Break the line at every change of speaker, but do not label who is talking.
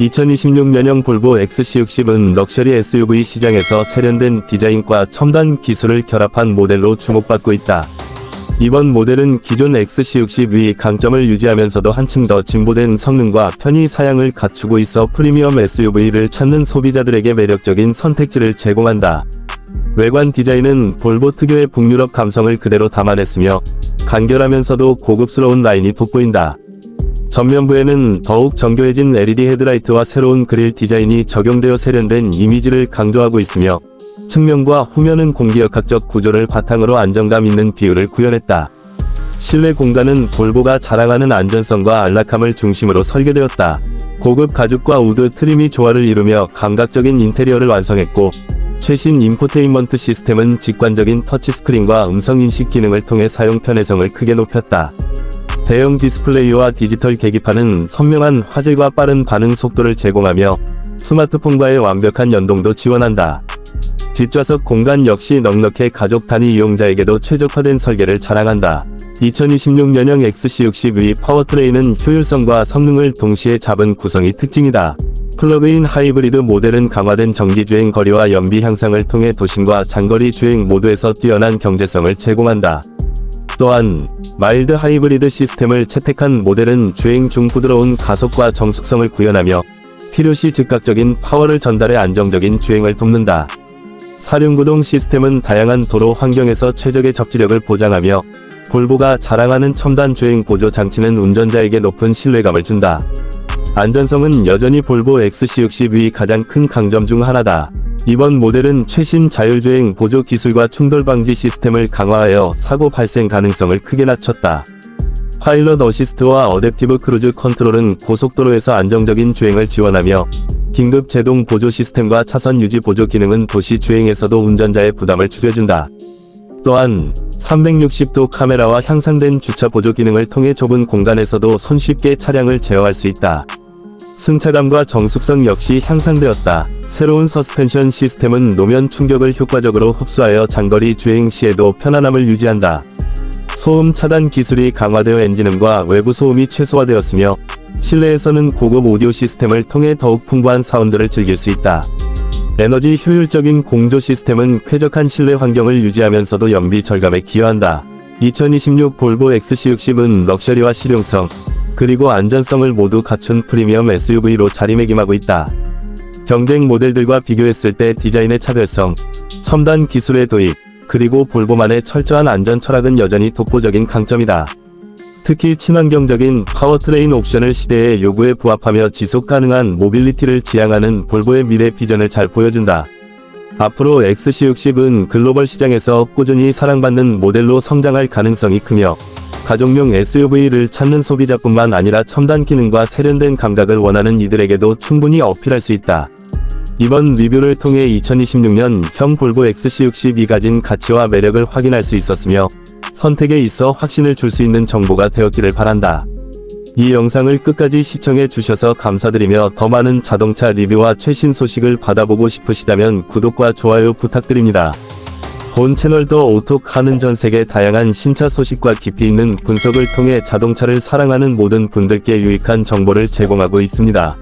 2026 년형 볼보 XC60은 럭셔리 SUV 시장에서 세련된 디자인과 첨단 기술을 결합한 모델로 주목받고 있다. 이번 모델은 기존 XC60의 강점을 유지하면서도 한층 더 진보된 성능과 편의 사양을 갖추고 있어 프리미엄 SUV를 찾는 소비자들에게 매력적인 선택지를 제공한다. 외관 디자인은 볼보 특유의 북유럽 감성을 그대로 담아냈으며 간결하면서도 고급스러운 라인이 돋보인다. 전면부에는 더욱 정교해진 LED 헤드라이트와 새로운 그릴 디자인이 적용되어 세련된 이미지를 강조하고 있으며 측면과 후면은 공기역학적 구조를 바탕으로 안정감 있는 비율을 구현했다. 실내 공간은 볼보가 자랑하는 안전성과 안락함을 중심으로 설계되었다. 고급 가죽과 우드 트림이 조화를 이루며 감각적인 인테리어를 완성했고 최신 인포테인먼트 시스템은 직관적인 터치스크린과 음성인식 기능을 통해 사용 편의성을 크게 높였다. 대형 디스플레이와 디지털 계기판은 선명한 화질과 빠른 반응 속도를 제공하며 스마트폰과의 완벽한 연동도 지원한다. 뒷좌석 공간 역시 넉넉해 가족 단위 이용자에게도 최적화된 설계를 자랑한다. 2026년형 XC60의 파워트레인은 효율성과 성능을 동시에 잡은 구성이 특징이다. 플러그인 하이브리드 모델은 강화된 전기주행 거리와 연비 향상을 통해 도심과 장거리 주행 모두에서 뛰어난 경제성을 제공한다. 또한 마일드 하이브리드 시스템을 채택한 모델은 주행 중 부드러운 가속과 정숙성을 구현하며 필요시 즉각적인 파워를 전달해 안정적인 주행을 돕는다. 사륜구동 시스템은 다양한 도로 환경에서 최적의 접지력을 보장하며 볼보가 자랑하는 첨단 주행 보조 장치는 운전자에게 높은 신뢰감을 준다. 안전성은 여전히 볼보 XC60의 가장 큰 강점 중 하나다. 이번 모델은 최신 자율주행 보조 기술과 충돌 방지 시스템을 강화하여 사고 발생 가능성을 크게 낮췄다. 파일럿 어시스트와 어댑티브 크루즈 컨트롤은 고속도로에서 안정적인 주행을 지원하며 긴급 제동 보조 시스템과 차선 유지 보조 기능은 도시 주행에서도 운전자의 부담을 줄여준다. 또한 360도 카메라와 향상된 주차 보조 기능을 통해 좁은 공간에서도 손쉽게 차량을 제어할 수 있다. 승차감과 정숙성 역시 향상되었다. 새로운 서스펜션 시스템은 노면 충격을 효과적으로 흡수하여 장거리 주행 시에도 편안함을 유지한다. 소음 차단 기술이 강화되어 엔진음과 외부 소음이 최소화되었으며 실내에서는 고급 오디오 시스템을 통해 더욱 풍부한 사운드를 즐길 수 있다. 에너지 효율적인 공조 시스템은 쾌적한 실내 환경을 유지하면서도 연비 절감에 기여한다. 2026 볼보 XC60은 럭셔리와 실용성, 그리고 안전성을 모두 갖춘 프리미엄 SUV로 자리매김하고 있다. 경쟁 모델들과 비교했을 때 디자인의 차별성, 첨단 기술의 도입, 그리고 볼보만의 철저한 안전 철학은 여전히 독보적인 강점이다. 특히 친환경적인 파워트레인 옵션을 시대의 요구에 부합하며 지속 가능한 모빌리티를 지향하는 볼보의 미래 비전을 잘 보여준다. 앞으로 XC60은 글로벌 시장에서 꾸준히 사랑받는 모델로 성장할 가능성이 크며 가족용 SUV를 찾는 소비자뿐만 아니라 첨단 기능과 세련된 감각을 원하는 이들에게도 충분히 어필할 수 있다. 이번 리뷰를 통해 2026년 형 볼보 XC60이 가진 가치와 매력을 확인할 수 있었으며 선택에 있어 확신을 줄 수 있는 정보가 되었기를 바란다. 이 영상을 끝까지 시청해 주셔서 감사드리며 더 많은 자동차 리뷰와 최신 소식을 받아보고 싶으시다면 구독과 좋아요 부탁드립니다. 본 채널도 오토카는 전 세계 다양한 신차 소식과 깊이 있는 분석을 통해 자동차를 사랑하는 모든 분들께 유익한 정보를 제공하고 있습니다.